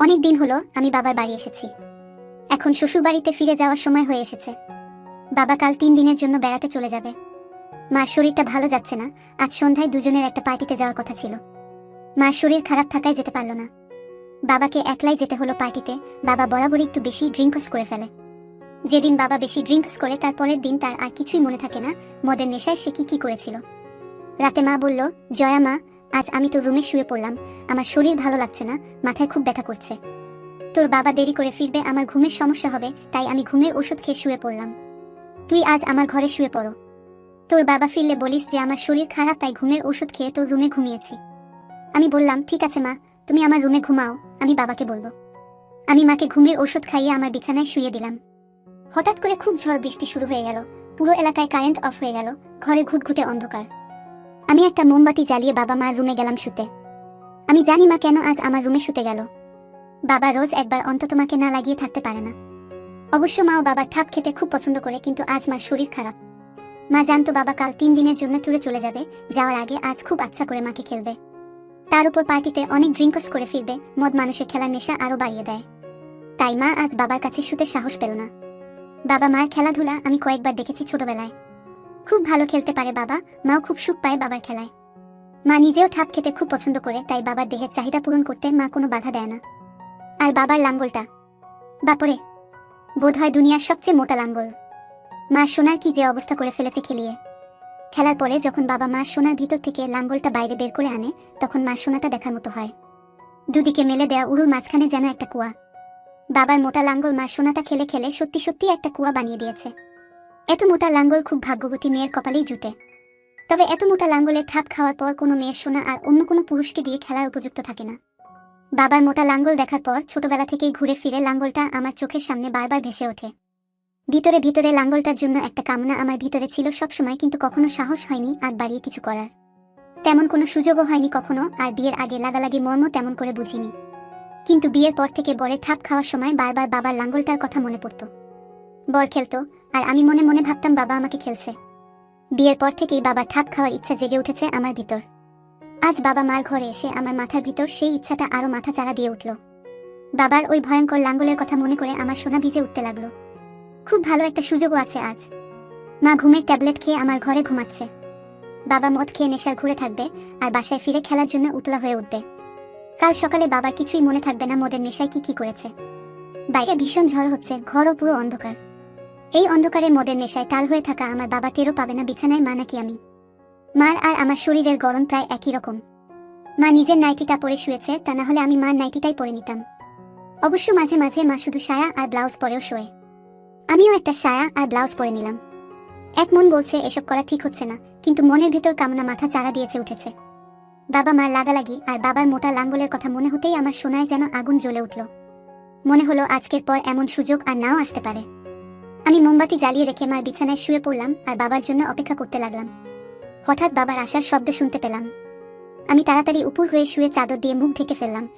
অনেক দিন হলো আমি বাবার বাড়ি এসেছি। এখন শ্বশুর বাড়িতে ফিরে যাওয়ার সময় হয়ে এসেছে। বাবা কাল তিন দিনের জন্য বেড়াতে চলে যাবে। মার শরীরটা ভালো যাচ্ছে না, আজ সন্ধ্যায় দুজনের একটা পার্টিতে যাওয়ার কথা ছিল। মার শরীর খারাপ থাকায় যেতে পারল না। বাবাকে একলাই যেতে হলো পার্টিতে, বাবা বরাবরই একটু বেশি ড্রিঙ্কস করে ফেলে। যেদিন বাবা বেশি ড্রিঙ্কস করে, তার পরের দিন তার আর কিছুই মনে থাকে না, মদের নেশায় সে কি কি করেছিল। রাতে মা বলল, জয়া মা আজ আমি তো রুমে শুয়ে পড়লাম। আমার শরীর ভালো লাগছে না, মাথায় খুব ব্যথা করছে। তোর বাবা দেরি করে ফিরবে, আমার ঘুমের সমস্যা হবে, তাই আমি ঘুমের ওষুধ খেয়ে শুয়ে পড়লাম। তুই আজ আমার ঘরে শুয়ে পড়ো। তোর বাবা ফিরলে বলিস যে আমার শরীর খারাপ, তাই ঘুমের ওষুধ খেয়ে তোর রুমে ঘুমিয়েছি। আমি বললাম, ঠিক আছে মা, তুমি আমার রুমে ঘুমাও, আমি বাবাকে বলব। আমি মাকে ঘুমের ওষুধ খাইয়ে আমার বিছানায় শুয়ে দিলাম। হঠাৎ করে খুব ঝড় বৃষ্টি শুরু হয়ে গেল। পুরো এলাকায় কারেন্ট অফ হয়ে গেল। ঘরে ঘুটঘুটে অন্ধকার। আমি একটা মোমবাতি জ্বালিয়ে বাবা মার রুমে গেলাম শুতে। আমি জানি মা কেন আজ আমার রুমে শুতে গেল। বাবা রোজ একবার অন্তত মাকে না লাগিয়ে থাকতে পারে না। অবশ্য মা ও বাবার ঠাপ খেতে খুব পছন্দ করে, কিন্তু আজ মার শরীর খারাপ। মা জানতো বাবা কাল তিন দিনের জন্য ট্যুরে চলে যাবে, যাওয়ার আগে আজ খুব আচ্ছা করে মাকে খেলবে। তার উপর পার্টিতে অনেক ড্রিঙ্কস করে ফিরবে, মদ মানুষের খেলার নেশা আরও বাড়িয়ে দেয়। তাই মা আজ বাবার কাছে শুতে সাহস পেল না। বাবা মার খেলাধুলা আমি কয়েকবার দেখেছি ছোটবেলায়। খুব ভালো খেলতে পারে বাবা। মাও খুব সুখ পায় বাবার খেলায়। মা নিজেও ঠাপ খেতে খুব পছন্দ করে, তাই বাবার দেহের চাহিদা পূরণ করতে মা কোনো বাধা দেয় না। আর বাবার লাঙ্গলটা? বাপরে বোধ হয় দুনিয়ার সবচেয়ে মোটা লাঙ্গল। মা সোনার কি যে অবস্থা করে ফেলেছে খেলিয়ে। খেলার পরে যখন বাবা মা সোনার ভিতর থেকে লাঙ্গলটা বাইরে বের করে আনে, তখন মা সোনাটা দেখার মতো হয়। দুদিকে মেলে দেয়া উড়ুর মাঝখানে যেন একটা কুয়া। বাবার মোটা লাঙ্গল মা সোনাটা খেলে খেলে সত্যি সত্যি একটা কুয়া বানিয়ে দিয়েছে। এত মোটা লাঙ্গল খুব ভাগ্যবতী মেয়ের কপালেই জুটে। তবে এত মোটা লাঙ্গলের ঠাপ খাওয়ার পর কোনো মেয়ের সোনা আর অন্য কোনো পুরুষকে দিয়ে খেলার উপযুক্ত থাকে না। বাবার মোটা লাঙ্গল দেখার পর ছোটবেলা থেকেই ঘুরে ফিরে লাঙ্গলটা আমার চোখের সামনে বারবার ভেসে ওঠে। ভিতরে ভিতরে লাঙ্গলটার জন্য একটা কামনা আমার ভিতরে ছিল সবসময়, কিন্তু কখনো সাহস হয়নি আর বাড়িয়ে কিছু করার। তেমন কোনো সুযোগও হয়নি কখনো, আর বিয়ের আগে লাগালাগি মর্ম তেমন করে বুঝিনি। কিন্তু বিয়ের পর থেকে বরে ঠাপ খাওয়ার সময় বারবার বাবার লাঙ্গলটার কথা মনে পড়তো। বর খেলতো আর আমি মনে মনে ভাবতাম বাবা আমাকে খেলছে। বিয়ের পর থেকেই বাবার ঠাপ খাওয়ার ইচ্ছা জেগে উঠেছে আমার ভিতর। আজ বাবা মার ঘরে এসে আমার মাথার ভিতর সেই ইচ্ছাটা আরও মাথা চারা দিয়ে উঠল। বাবার ওই ভয়ঙ্কর লাঙ্গলের কথা মনে করে আমার সোনা ভিজে উঠতে লাগল। খুব ভালো একটা সুযোগও আছে আজ। মা ঘুমের ট্যাবলেট খেয়ে আমার ঘরে ঘুমাচ্ছে। বাবা মদ খেয়ে নেশার ঘুরে থাকবে আর বাসায় ফিরে খেলার জন্য উতলা হয়ে উঠবে। কাল সকালে বাবার কিছুই মনে থাকবে না মদের নেশায় কি কি করেছে। বাইরে ভীষণ ঝড় হচ্ছে, ঘরও পুরো অন্ধকার। এই অন্ধকারে মদের নেশায় টাল হয়ে থাকা আমার বাবা টেরও পাবে না, বিছানায় মা নাকি আমি। মার আর আমার শরীরের গরম প্রায় একই রকম। মা নিজের নাইটিটা পরে শুয়েছে, তা না হলে আমি মার নাইটিটাই পরে নিতাম। অবশ্য মাঝে মাঝে মা শুধু সায়া আর ব্লাউজ পরেও শোয়ে। আমিও একটা সায়া আর ব্লাউজ পরে নিলাম। এক মন বলছে, এসব করা ঠিক হচ্ছে না, কিন্তু মনের ভেতর কামনা মাথা চারা দিয়েছে উঠেছে। বাবা মার লাগালাগি আর বাবার মোটা লাঙ্গলের কথা মনে হতেই আমার সোনায় যেন আগুন জ্বলে উঠল। মনে হলো আজকের পর এমন সুযোগ আর নাও আসতে পারে। আমি মোমবাতি জ্বালিয়ে রেখে মার বিছানায় শুয়ে পড়লাম আর বাবার জন্য অপেক্ষা করতে লাগলাম। হঠাৎ বাবার আসার শব্দ শুনতে পেলাম। আমি তাড়াতাড়ি উপর হয়ে শুয়ে চাদর দিয়ে মুখ ঢেকে ফেললাম।